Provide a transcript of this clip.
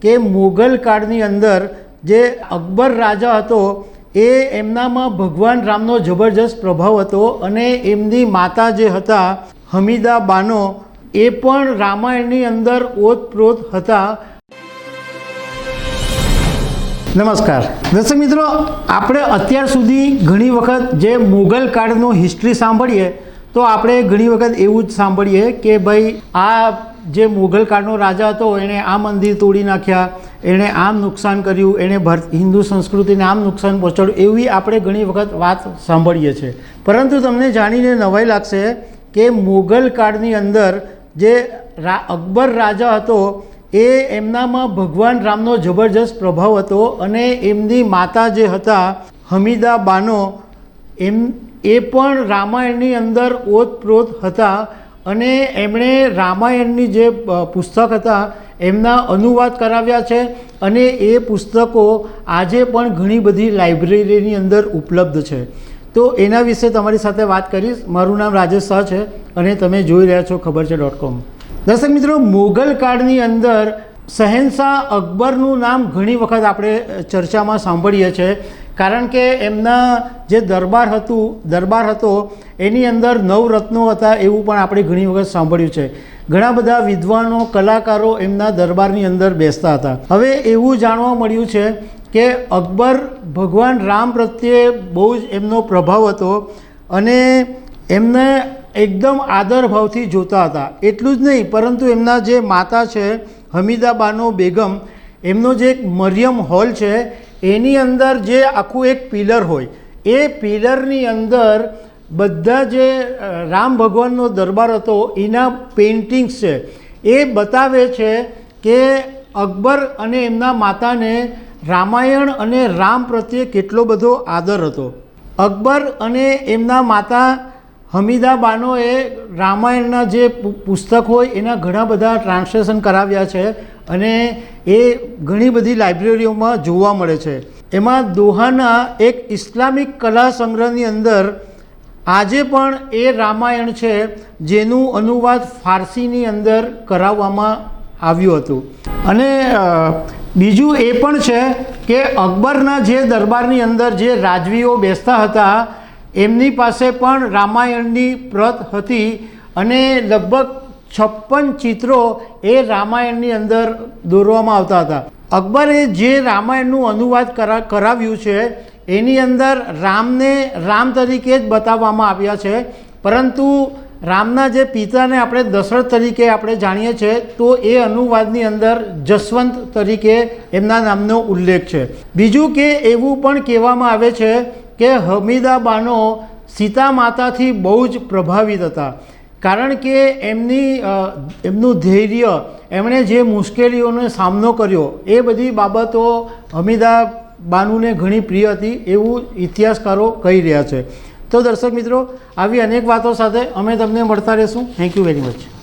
કે મુઘલ કાળની અંદર જે અકબર રાજા હતો, એ એમનામાં ભગવાન રામનો જબરજસ્ત પ્રભાવ હતો અને એમની માતા જે હતા હમીદા બાનો એ પણ રામાયણની અંદર ઓતપ્રોત હતા. નમસ્કાર. દર્શક મિત્રો, આપણે અત્યાર સુધી ઘણી વખત જે મુઘલ કાળનો હિસ્ટ્રી સાંભળીએ તો આપણે ઘણી વખત એવું જ સાંભળીએ કે ભાઈ, આ જે કાળનો રાજા હતો, એણે આ મંદિર તોડી નાખ્યા, એણે આમ નુકસાન કર્યું, એણે ભારત હિન્દુ સંસ્કૃતિને આમ નુકસાન પહોંચાડ્યું, એવી આપણે ઘણી વખત વાત સાંભળીએ છીએ. પરંતુ તમને જાણીને નવાઈ લાગશે કે કાળની અંદર જે રા, અકબર રાજા હતો, એ એમનામાં ભગવાન રામનો જબરજસ્ત પ્રભાવ હતો અને એમની માતા જે હતા હમીદા બાનો એમ એ પણ રામાયણની અંદર ઓતપ્રોત હતા અને એમણે રામાયણની જે પુસ્તક હતા એમના અનુવાદ કરાવ્યા છે અને એ પુસ્તકો આજે પણ ઘણી બધી લાઇબ્રેરીની અંદર ઉપલબ્ધ છે. તો એના વિશે તમારી સાથે વાત કરીશ. મારું નામ રાજેશ શાહ છે અને તમે જોઈ રહ્યા છો ખબર છે ડોટ કોમ. દર્શક મિત્રો મોગલ કાળની અંદર શહેનશાહ અકબરનું નામ ઘણી વખત આપણે ચર્ચામાં સાંભળીએ છીએ કારણ કે એમના જે દરબાર હતું, દરબાર હતો, એની અંદર નવરત્નો હતા એવું પણ આપણે ઘણી વખત સાંભળ્યું છે. ઘણા બધા વિદ્વાનો, કલાકારો એમના દરબારની અંદર બેસતા હતા. હવે એવું જાણવા મળ્યું છે કે અકબર ભગવાન રામ પ્રત્યે બહુ જ એમનો પ્રભાવ હતો અને એમને એકદમ આદરભાવથી જોતા હતા. એટલું જ નહીં, પરંતુ એમના જે માતા છે, હમીદાબાનો બેગમ, એમનો જે એક મરિયમ હોલ છે એની અંદર જે આખું એક પિલર હોય, એ પિલરની અંદર બધા જે રામ ભગવાનનો દરબાર હતો, એના પેઇન્ટિંગ્સ છે. એ બતાવે છે કે અકબર અને એમના માતાને રામાયણ અને રામ પ્રત્યે કેટલો બધો આદર હતો. અકબર અને એમના માતા હમીદા બાનોએ રામાયણના જે પુસ્તક હોય, એના ઘણા બધા ટ્રાન્સલેશન કરાવ્યા છે અને એ ઘણી બધી લાઇબ્રેરીઓમાં જોવા મળે છે. એમાં દોહાના એક ઇસ્લામિક કલા સંગ્રહની અંદર આજે પણ એ રામાયણ છે જેનું અનુવાદ ફારસીની અંદર કરાવવામાં આવ્યું હતું. અને બીજું એ પણ છે કે અકબરના જે દરબારની અંદર જે રાજવીઓ બેસતા હતા, એમની પાસે પણ રામાયણની પ્રત હતી અને લગભગ છપ્પન ચિત્રો એ રામાયણની અંદર દોરવામાં આવતા હતા. અકબરે જે રામાયણનું અનુવાદ કરા, કરાવ્યું છે, એની અંદર રામને રામ તરીકે જ બતાવવામાં આવ્યા છે. પરંતુ રામના જે પિતાને આપણે દશરથ તરીકે આપણે જાણીએ છીએ તો એ અનુવાદની અંદર જસવંત તરીકે એમના નામનો ઉલ્લેખ છે. બીજું કે એવું પણ કહેવામાં આવે છે કે હમીદાબાનો સીતા માતાથી બહુ જ પ્રભાવિત હતા. કારણ કે એમની એમનું ધૈર્ય, એમણે જે મુશ્કેલીઓનો સામનો કર્યો, એ બધી બાબતો હમીદા બાનુને ઘણી પ્રિય હતી એવું ઇતિહાસકારો કહી રહ્યા છે. તો દર્શક મિત્રો, આવી અનેક વાતો સાથે અમે તમને મળતા રહીશું. Thank you very much